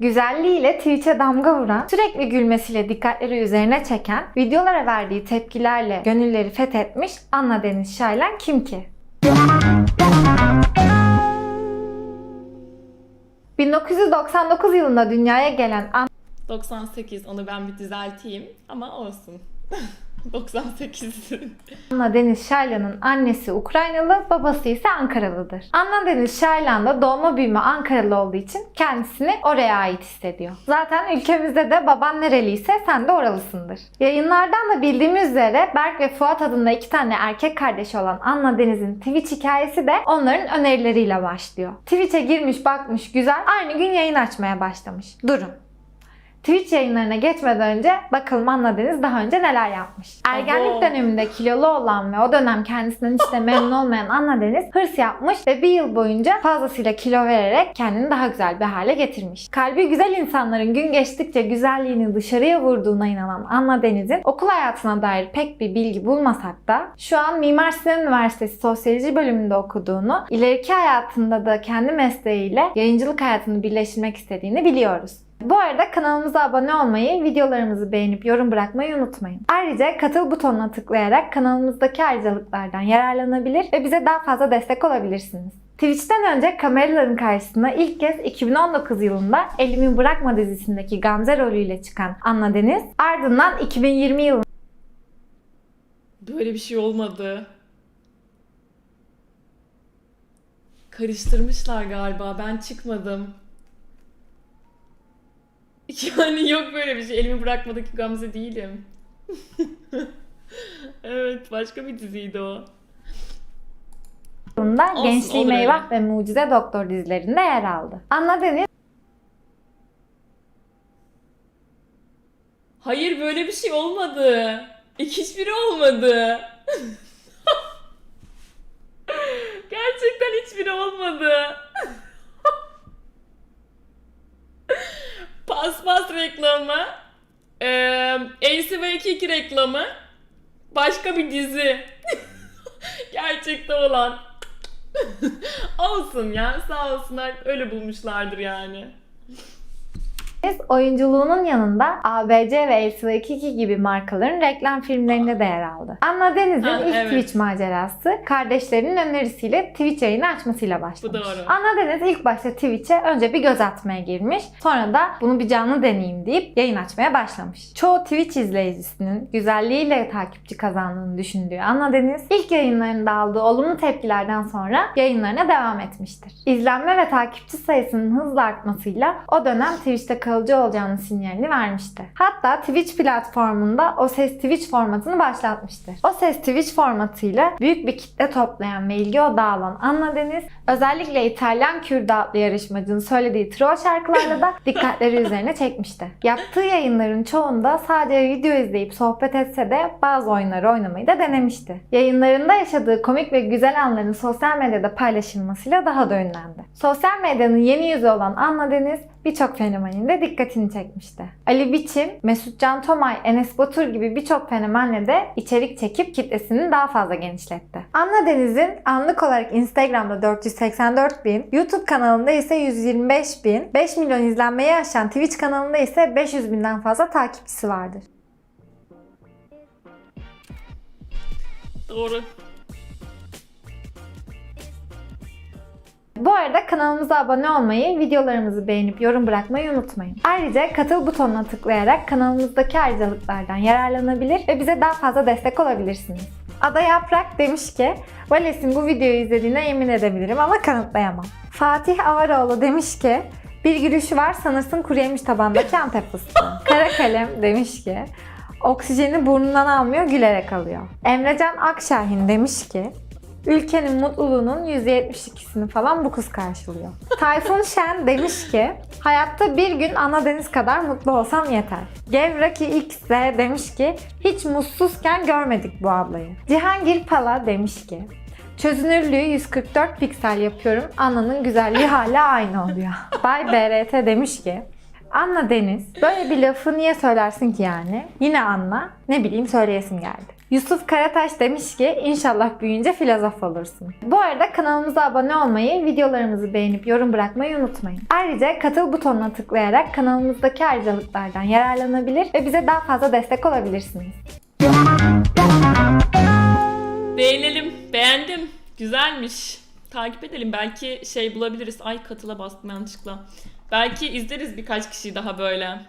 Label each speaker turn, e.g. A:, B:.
A: Güzelliğiyle Twitch'e damga vuran, sürekli gülmesiyle dikkatleri üzerine çeken, videolara verdiği tepkilerle gönülleri fethetmiş Anna Deniz Şaylan kim ki? 1999 yılında dünyaya gelen
B: 98 onu ben bir düzelteyim ama olsun. 98.
A: Anna Deniz Şaylan'ın annesi Ukraynalı, babası ise Ankaralıdır. Anna Deniz Şaylan da doğma büyüme Ankaralı olduğu için kendisini oraya ait hissediyor. Zaten ülkemizde de baban nereliyse sen de oralısındır. Yayınlardan da bildiğimiz üzere Berk ve Fuat adında iki tane erkek kardeşi olan Anna Deniz'in Twitch hikayesi de onların önerileriyle başlıyor. Twitch'e girmiş bakmış güzel, aynı gün yayın açmaya başlamış. Durun. Twitch yayınlarına geçmeden önce bakalım Anna Deniz daha önce neler yapmış. Ergenlik döneminde kilolu olan ve o dönem kendisinden hiç de memnun olmayan Anna Deniz hırs yapmış ve bir yıl boyunca fazlasıyla kilo vererek kendini daha güzel bir hale getirmiş. Kalbi güzel insanların gün geçtikçe güzelliğini dışarıya vurduğuna inanan Anna Deniz'in okul hayatına dair pek bir bilgi bulmasak da şu an Mimar Sinan Üniversitesi Sosyoloji bölümünde okuduğunu, ileriki hayatında da kendi mesleğiyle yayıncılık hayatını birleştirmek istediğini biliyoruz. Bu arada kanalımıza abone olmayı, videolarımızı beğenip yorum bırakmayı unutmayın. Ayrıca katıl butonuna tıklayarak kanalımızdaki ayrıcalıklardan yararlanabilir ve bize daha fazla destek olabilirsiniz. Twitch'ten önce kameraların karşısına ilk kez 2019 yılında Elimi Bırakma dizisindeki Gamze rolüyle çıkan Anna Deniz, ardından 2020 yılında
B: Böyle bir şey olmadı. Karıştırmışlar galiba. Ben çıkmadım. Yani yok böyle bir şey. Elimi bırakmadaki Gamze değilim. evet, başka bir diziydi o. Olsun,
A: Gençliğim
B: olur öyle.
A: Eyvah ve Mucize Doktor dizilerinde yer aldı. Anna Deniz
B: Hayır böyle bir şey olmadı. İki hiçbiri olmadı. Gerçekten hiçbiri olmadı. Paspas reklamı, eee LCV22 reklamı, başka bir dizi. Gerçekte olan. Olsun ya sağ olsunlar öyle bulmuşlardır yani.
A: Oyunculuğunun yanında ABC ve LCV22 gibi markaların reklam filmlerinde de yer aldı. Anna Deniz'in ilk
B: evet.
A: Twitch macerası kardeşlerinin önerisiyle Twitch yayını açmasıyla başlamış.
B: Bu doğru.
A: Anna Deniz ilk başta Twitch'e önce bir göz atmaya girmiş. Sonra da bunu bir canlı deneyeyim deyip yayın açmaya başlamış. Çoğu Twitch izleyicisinin güzelliğiyle takipçi kazandığını düşündüğü Anna Deniz ilk yayınlarında aldığı olumlu tepkilerden sonra yayınlarına devam etmiştir. İzlenme ve takipçi sayısının hızla artmasıyla o dönem Twitch'te kalıcı olacağının sinyalini vermişti. Hatta Twitch platformunda O Ses Twitch formatını başlatmıştır. O Ses Twitch formatıyla büyük bir kitle toplayan ve ilgi odağı alan Anna Deniz özellikle İtalyan Kürdü adlı yarışmacının söylediği troll şarkılarla da dikkatleri üzerine çekmişti. Yaptığı yayınların çoğunda sadece video izleyip sohbet etse de bazı oyunları oynamayı da denemişti. Yayınlarında yaşadığı komik ve güzel anların sosyal medyada paylaşılmasıyla daha da ünlendi. Sosyal medyanın yeni yüzü olan Anna Deniz birçok fenomenin de dikkatini çekmişti. Ali Biçim, Mesut Can Tomay, Enes Batur gibi birçok fenomenle de içerik çekip kitlesini daha fazla genişletti. Anna Deniz'in anlık olarak Instagram'da 484 bin, YouTube kanalında ise 125 bin, 5 milyon izlenmeyi aşan Twitch kanalında ise 500 binden fazla takipçisi vardır.
B: Doğru.
A: Bu arada kanalımıza abone olmayı, videolarımızı beğenip yorum bırakmayı unutmayın. Ayrıca katıl butonuna tıklayarak kanalımızdaki ayrıcalıklardan yararlanabilir ve bize daha fazla destek olabilirsiniz. Ada Yaprak demiş ki, Vales'in bu videoyu izlediğine yemin edebilirim ama kanıtlayamam. Fatih Avaroğlu demiş ki, bir gülüşü var sanırsın kuru yemiş tabandaki Antep fıstığı. Kara Kalem demiş ki, oksijeni burnundan almıyor gülerek alıyor. Emrecan Akşahin demiş ki, Ülkenin mutluluğunun %72'sini falan bu kız karşılıyor. Tayfun Şen demiş ki hayatta bir gün ana deniz kadar mutlu olsam yeter. Gevraki X de demiş ki hiç mutsuzken görmedik bu ablayı. Cihangir Pala demiş ki Çözünürlüğü 144 piksel yapıyorum. Ana'nın güzelliği hala aynı oluyor. Bay BRT demiş ki Anna Deniz böyle bir lafı niye söylersin ki yani? Yine Anna ne bileyim söyleyesim geldi. Yusuf Karataş demiş ki inşallah büyüyünce filozof olursun. Bu arada kanalımıza abone olmayı, videolarımızı beğenip yorum bırakmayı unutmayın. Ayrıca katıl butonuna tıklayarak kanalımızdaki ayrıcalıklardan yararlanabilir ve bize daha fazla destek olabilirsiniz.
B: Beğenelim. Beğendim. Güzelmiş. Takip edelim. Belki şey bulabiliriz. Ay katıla bastım yanlışlıkla. Belki izleriz birkaç kişi daha böyle.